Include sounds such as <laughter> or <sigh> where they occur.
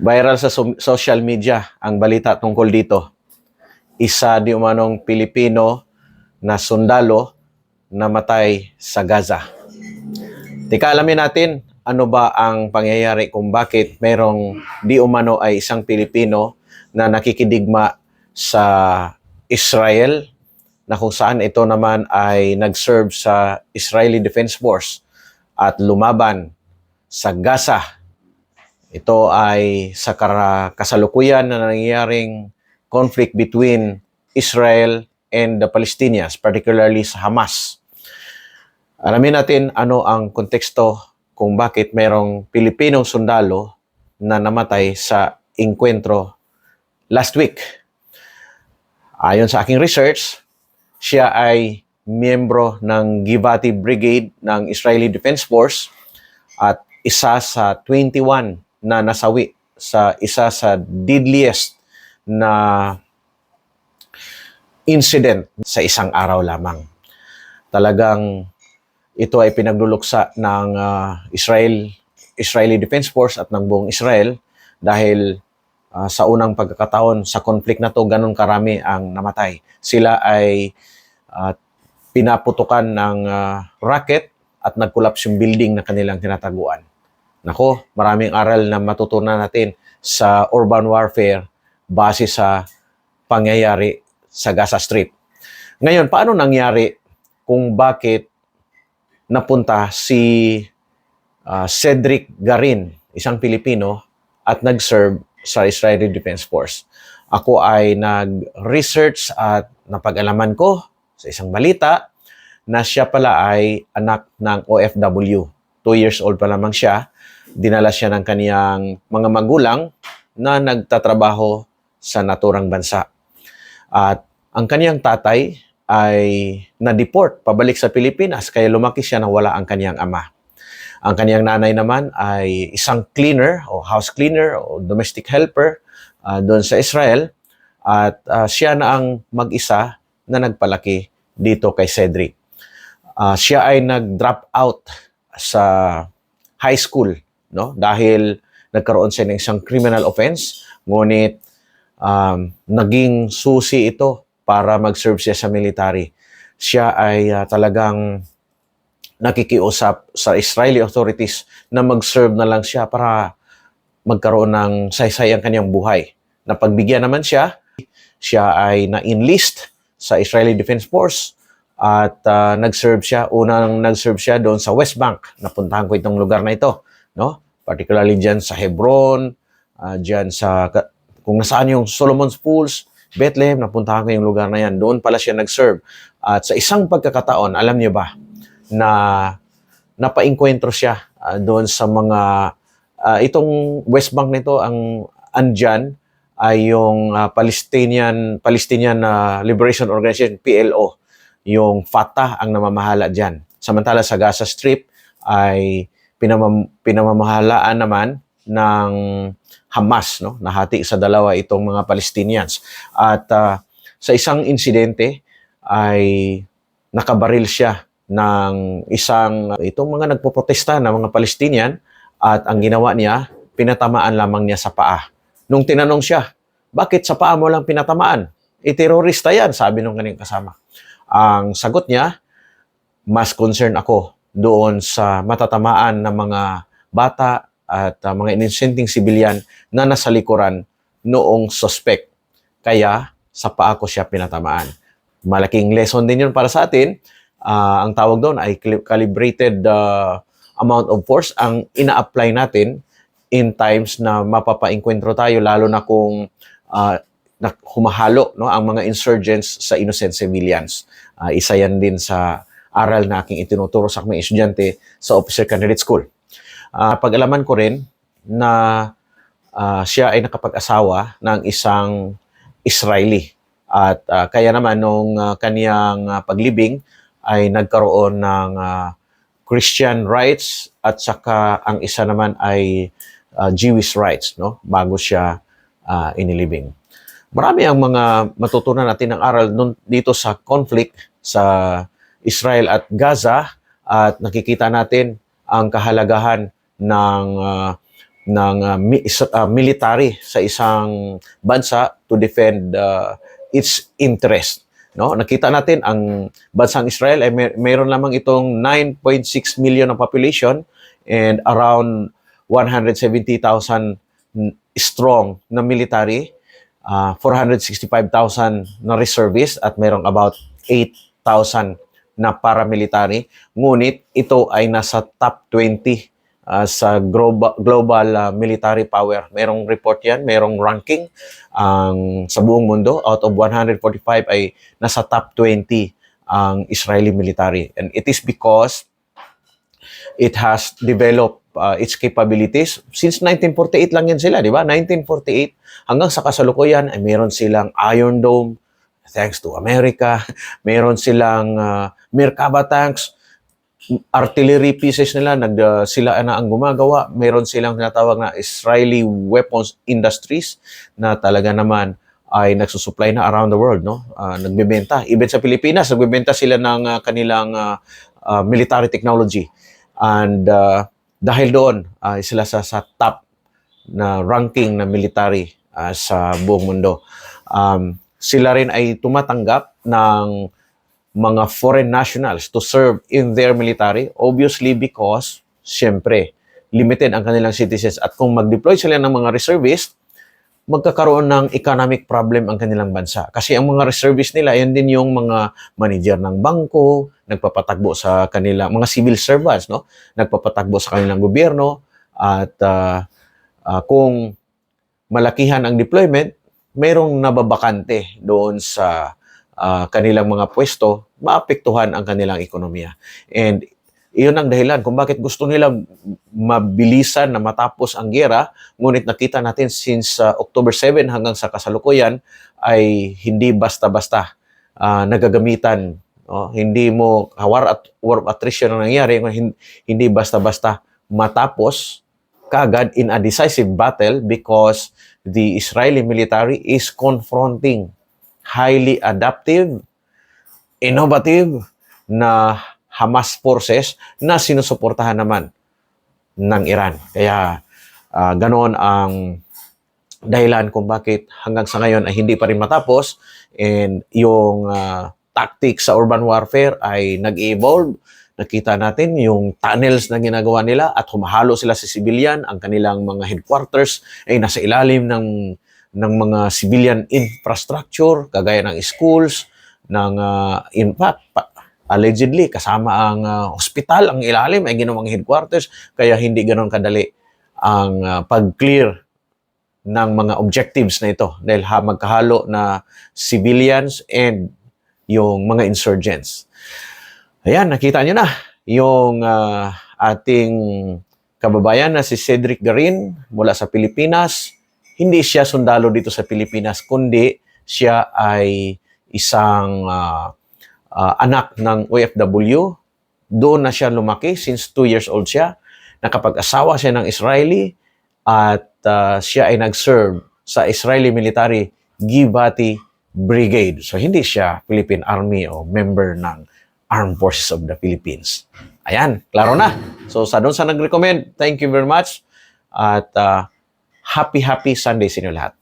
Viral sa so- social media ang balita tungkol dito. Isa di umanong Pilipino na sundalo namatay sa Gaza. Tika alamin natin ano ba ang pangyayari kung bakit merong di umano ay isang Pilipino na nakikidigma sa Israel na kung saan ito naman ay nag-serve sa Israeli Defense Force at lumaban sa Gaza. Ito ay sa kasalukuyan na nangyayaring conflict between Israel and the Palestinians, particularly sa Hamas. Alamin natin ano ang konteksto kung bakit merong Pilipinong sundalo na namatay sa inkwentro last week. Ayon sa aking research, siya ay miyembro ng Givati Brigade ng Israeli Defense Force at isa sa 21 na nasawi sa isa sa deadliest na incident sa isang araw lamang. Talagang ito ay pinagluluksa ng ah, Israel Israeli Defense Force at ng buong Israel dahil ah, sa unang pagkakataon sa conflict na to ganun karami ang namatay. Sila ay ah, pinaputukan ng ah, rocket at nag-collapse yung building na kanilang tinataguan. Nako, maraming aral na matutunan natin sa urban warfare base sa pangyayari sa Gaza Strip. Ngayon, paano nangyari kung bakit napunta si ah, Cedric Garin, isang Pilipino, at nag-serve sa Israeli Defense Force? Ako ay nag-research at napag-alaman ko sa isang balita na siya pala ay anak ng OFW. Two years old pa lamang siya. Dinala siya ng kaniyang mga magulang na nagtatrabaho sa naturang bansa. At ang kaniyang tatay ay na-deport pabalik sa Pilipinas kaya lumaki siya na wala ang kaniyang ama. Ang kaniyang nanay naman ay isang cleaner o house cleaner o domestic helper ah, doon sa Israel at ah, siya na ang mag-isa na nagpalaki dito kay Cedric. Ah, siya ay nag-drop out sa high school no dahil nagkaroon siya ng isang criminal offense ngunit um, naging susi ito para mag-serve siya sa military. Siya ay ah, talagang nakikiusap sa Israeli authorities na mag-serve na lang siya para magkaroon ng saysay ang kanyang buhay. Napagbigyan naman siya, siya ay na-enlist sa Israeli Defense Force at ah, nag-serve siya, unang nag-serve siya doon sa West Bank. Napuntahan ko itong lugar na ito, no? Particularly diyan sa Hebron, ah, diyan sa kung nasaan yung Solomon's Pools, Bethlehem, napuntahan ko yung lugar na yan. Doon pala siya nag-serve. At sa isang pagkakataon, alam niyo ba, na napainkwentro siya ah, doon sa mga ah, itong West Bank nito ang andyan ay yung ah, Palestinian Palestinian ah, Liberation Organization PLO yung Fatah ang namamahala diyan samantala sa Gaza Strip ay pinamam, pinamamahalaan naman ng Hamas no nahati sa dalawa itong mga Palestinians at ah, sa isang insidente ay nakabaril siya ng isang itong mga nagpoprotesta na mga Palestinian at ang ginawa niya, pinatamaan lamang niya sa paa. Nung tinanong siya, bakit sa paa mo lang pinatamaan? E terorista yan, sabi nung kanyang kasama. Ang sagot niya, mas concern ako doon sa matatamaan ng mga bata at uh, mga inosenteng sibilyan na nasa likuran noong suspect. Kaya sa paa ko siya pinatamaan. Malaking lesson din yun para sa atin Ah, ang tawag doon ay cali- calibrated uh, amount of force ang ina-apply natin in times na mapapainkwentro tayo lalo na kung ah, na humahalo no ang mga insurgents sa innocent civilians. Ah, isa yan din sa aral na aking itinuturo sa mga estudyante sa Officer Candidate School. Ah, pag-alaman ko rin na ah, siya ay nakapag-asawa ng isang Israeli. At ah, kaya naman nung ah, kaniyang ah, paglibing ay nagkaroon ng ah, Christian rights at saka ang isa naman ay ah, Jewish rights no bago siya ah, inilibing. Marami ang mga matutunan natin ng aral nun, dito sa conflict sa Israel at Gaza at nakikita natin ang kahalagahan ng ah, ng uh, mi- uh, military sa isang bansa to defend uh, its interest. No, nakita natin ang bansang Israel ay may, mayroon lamang itong 9.6 million na population and around 170,000 strong na military, uh, 465,000 na reservists at mayroong about 8,000 na paramilitary. Ngunit ito ay nasa top 20 uh, sa global, global uh, military power. Merong report yan, merong ranking ang sa buong mundo. Out of 145 ay nasa top 20 ang Israeli military. And it is because it has developed uh, its capabilities. Since 1948 lang yan sila, di ba? 1948 hanggang sa kasalukuyan ay meron silang Iron Dome, thanks to America. <laughs> Meron silang uh, Merkaba tanks, artillery pieces nila, nag, uh, sila na ang gumagawa. Meron silang tinatawag na Israeli Weapons Industries na talaga naman ay nagsusupply na around the world, no? Uh, nagbebenta. Even sa Pilipinas, nagbebenta sila ng uh, kanilang uh, uh, military technology. And uh, dahil doon, uh, sila sa, sa top na ranking na military uh, sa buong mundo. Um, sila rin ay tumatanggap ng mga foreign nationals to serve in their military, obviously because, syempre, limited ang kanilang citizens. At kung mag-deploy sila ng mga reservists, magkakaroon ng economic problem ang kanilang bansa. Kasi ang mga reservists nila, yun din yung mga manager ng bangko, nagpapatagbo sa kanila, mga civil servants, no? Nagpapatagbo sa kanilang gobyerno. At uh, uh, kung malakihan ang deployment, merong nababakante doon sa uh, kanilang mga pwesto, maapektuhan ang kanilang ekonomiya. And iyon ang dahilan kung bakit gusto nilang mabilisan na matapos ang gera. Ngunit nakita natin since uh, October 7 hanggang sa kasalukuyan ay hindi basta-basta uh, nagagamitan. No? Hindi mo war at war attrition ang nangyari. Hindi basta-basta matapos kagad in a decisive battle because the Israeli military is confronting highly adaptive, innovative na Hamas forces na sinusuportahan naman ng Iran. Kaya uh, ganoon ang dahilan kung bakit hanggang sa ngayon ay hindi pa rin matapos and yung uh, tactics sa urban warfare ay nag-evolve. Nakita natin yung tunnels na ginagawa nila at humahalo sila sa civilian. Ang kanilang mga headquarters ay nasa ilalim ng ng mga civilian infrastructure kagaya ng schools, ng uh, in fact, allegedly kasama ang uh, hospital, ang ilalim ay ginawang headquarters kaya hindi ganoon kadali ang uh, pag-clear ng mga objectives na ito dahil ha, magkahalo na civilians and yung mga insurgents. Ayan, nakita nyo na yung uh, ating kababayan na si Cedric Garin mula sa Pilipinas. Hindi siya sundalo dito sa Pilipinas, kundi siya ay isang uh, uh, anak ng OFW. Doon na siya lumaki since 2 years old siya. Nakapag-asawa siya ng Israeli at uh, siya ay nag-serve sa Israeli Military Givati Brigade. So hindi siya Philippine Army o member ng Armed Forces of the Philippines. Ayan, klaro na. So sa doon sa nag-recommend, thank you very much. At uh, happy happy Sunday sa inyo lahat.